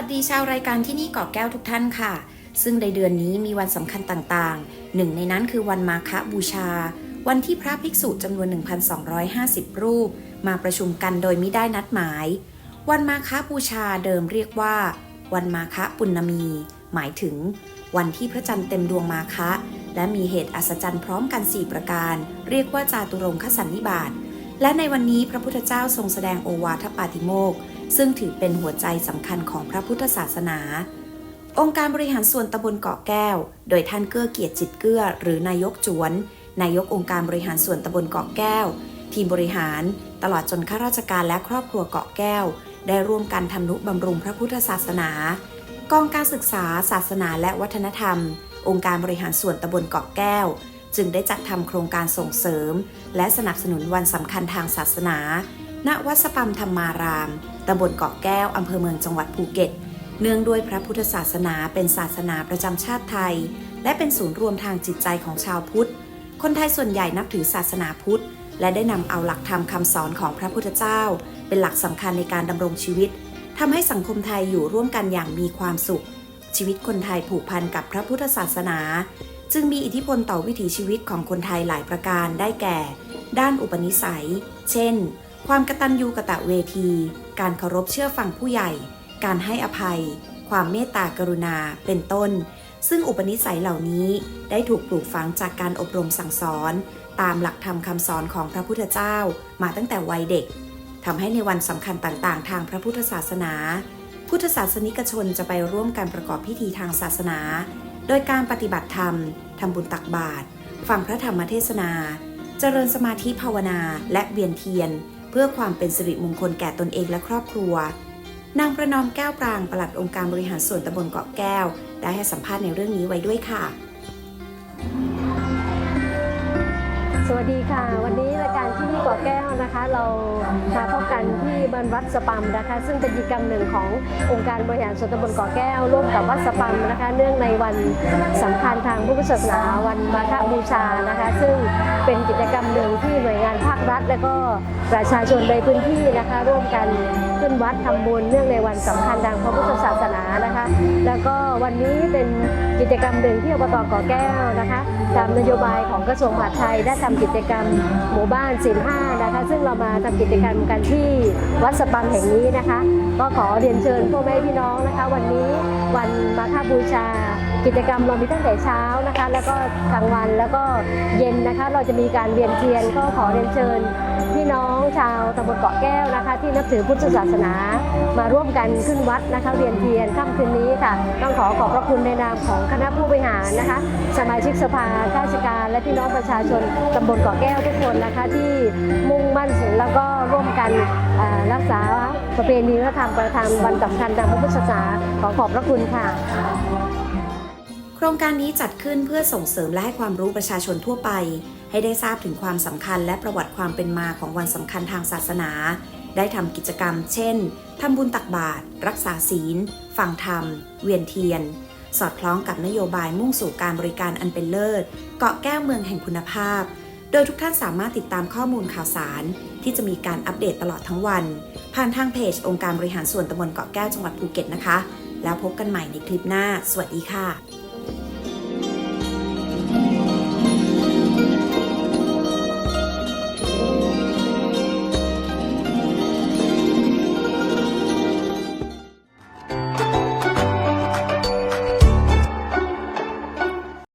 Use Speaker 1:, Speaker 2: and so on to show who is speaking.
Speaker 1: วัสดีชาวรายการที่นี่เกาะแก้วทุกท่านค่ะ ซึ่งในเดือนนี้มีวันสำคัญต่างๆ หนึ่งในนั้นคือวันมาฆบูชา วันที่พระภิกษุจำนวน 1,250 รูป มาประชุมกันโดยมิได้นัดหมาย วันมาฆบูชาเดิมเรียกว่า วันมาฆปุณณมี หมายถึง วันที่พระจันทร์เต็มดวงมาฆะและมีเหตุอัศจรรย์พร้อมกัน 4 ประการ เรียกว่าจาตุรงคสันนิบาตและในวันนี้พระพุทธเจ้าทรงแสดงโอวาทปาติโมกข์ ซึ่งถือเป็นหัวใจสำคัญของพระพุทธศาสนา องค์การบริหารส่วนตำบลเกาะแก้ว โดยท่านเกื้อเกียรติจิตเกื้อ หรือนายกจวน นายกองค์การบริหารส่วนตำบลเกาะแก้ว ทีมบริหาร ตลอดจนข้าราชการและครอบครัวเกาะแก้ว ได้ร่วมกันทำนุบำรุงพระพุทธศาสนา กองการศึกษา ศาสนาและวัฒนธรรม องค์การบริหารส่วนตำบลเกาะแก้ว จึงได้จัดทำโครงการส่งเสริม และสนับสนุนวันสำคัญทางศาสนา ณวัดสปัมธรรมาราม ตำบลเกาะแก้ว อำเภอเมืองจังหวัดภูเก็ต เนื่องด้วยพระพุทธศาสนาเป็นศาสนาประจำชาติไทย และเป็นศูนย์รวมทางจิตใจของชาวพุทธ คนไทยส่วนใหญ่นับถือศาสนาพุทธ และได้นำเอาหลักธรรมคำสอนของพระพุทธเจ้า เป็นหลักสำคัญในการดำรงชีวิตทำให้สังคมไทยอยู่ร่วมกันอย่างมีความสุข ชีวิตคนไทยผูกพันกับพระพุทธศาสนา จึงมีอิทธิพลต่อวิถีชีวิตของคนไทยหลายประการได้แก่ ด้านอุปนิสัย เช่น ความกตัญญูกะตะเวที การเคารพเชื่อฟังผู้ใหญ่ การให้อภัย ความเมตตากรุณา เป็นต้น ซึ่งอุปนิสัยเหล่านี้ได้ถูกปลูกฝังจากการอบรมสั่งสอน ตามหลักธรรมคำสอนของพระพุทธเจ้ามาตั้งแต่วัยเด็กทำให้ในวันสำคัญต่างๆ ทางพระพุทธศาสนา พุทธศาสนิกชนจะไปร่วมกันประกอบพิธีทางศาสนา โดยการปฏิบัติธรรมทำบุญตักบาตรฟังพระธรรมเทศนา เจริญสมาธิภาวนาและเวียนเทียน พื่อความเป็นสิริมงคลแก่ตนเองและครอบครัว นางประนอมแก้วปรางปลัดองค์การบริหารส่วนตำบลเกาะแก้ว ได้ให้สัมภาษณ์ในเรื่องนี้ไว้ด้วยค่ะ
Speaker 2: สวัสดีค่ะ วันนี้รายการที่นี่เกาะแก้วนะคะ เรามาพบกันที่บานวัดสปัมนะคะ ซึ่งเป็นกิจกรรมหนึ่งขององค์การบริหารส่วนตำบลเกาะแก้วร่วมกับวัดสปัมนะคะ เนื่องในวันสำคัญางพุทธศาสนาวันมาฆบูชานะคะ ซึ่งเป็นกิจกรรมหนึ่งที่หน่วยงานภาครัฐ และก็ประชาชนในพื้นที่นะคะ ร่วมกันขึ้นวัดทำบุญเนื่องในวันสำคัญทางพระพุทธศาสนานะคะ แล้วก็วันนี้เป็นกิจกรรมหนึ่งที่อบตเกาะแก้วนะคะตามนโยบายของกระทรวงมหาดไทยได้ทำกิจกรรมหมู่บ้านศิลห้านะคะ ซึ่งเรามาทำกิจกรรมกันที่วัดสปัมแห่งนี้นะคะ ก็ขอเรียนเชิญพ่อแม่พี่น้องนะคะ วันนี้วันมาฆบูชา กิจกรรมเรามีตั้งแต่เช้านะคะ แล้วก็กลางวันแล้วก็เย็นนะคะ เราจะมีการเวียนเทียนก็ขอเรียนเชิญ พี่น้องชาวตำบลเกาะแก้วนะคะ ที่นับถือพุทธศาสนา มาร่วมกันขึ้นวัดนะคะ เวียนเทียนค่ำคืนนี้ค่ะ ต้องขอขอบพระคุณในนามของคณะผู้บริหารนะคะ สมาชิกสภาข้าราชการ และพี่น้องประชาชนตำบลเกาะแก้วทุกคนนะคะ ที่มุ่งมั่นแล้วก็ร่วมกันรักษาประเพณีวัฒนธรรมประธานวันสำคัญทางพระพุทธศาสนาขอขอบพระคุณค่ะ
Speaker 1: โครงการนี้จัดขึ้นเพื่อส่งเสริมและให้ความรู้ประชาชนทั่วไป ให้ได้ทราบถึงความสำคัญและประวัติความเป็นมาของวันสำคัญทางศาสนา ได้ทำกิจกรรม เช่นทำบุญตักบาตรรักษาศีล ฟังธรรม เวียนเทียน สอดคล้องกับนโยบายมุ่งสู่การบริการอันเป็นเลิศ เกาะแก้วเมืองแห่งคุณภาพ โดยทุกท่านสามารถติดตามข้อมูลข่าวสาร ที่จะมีการอัปเดตตลอดทั้งวัน ผ่านทางเพจองค์การบริหารส่วนตำบลเกาะแก้วจังหวัดภูเก็ตนะคะ แล้วพบกันใหม่ในคลิปหน้า สวัสดีค่ะ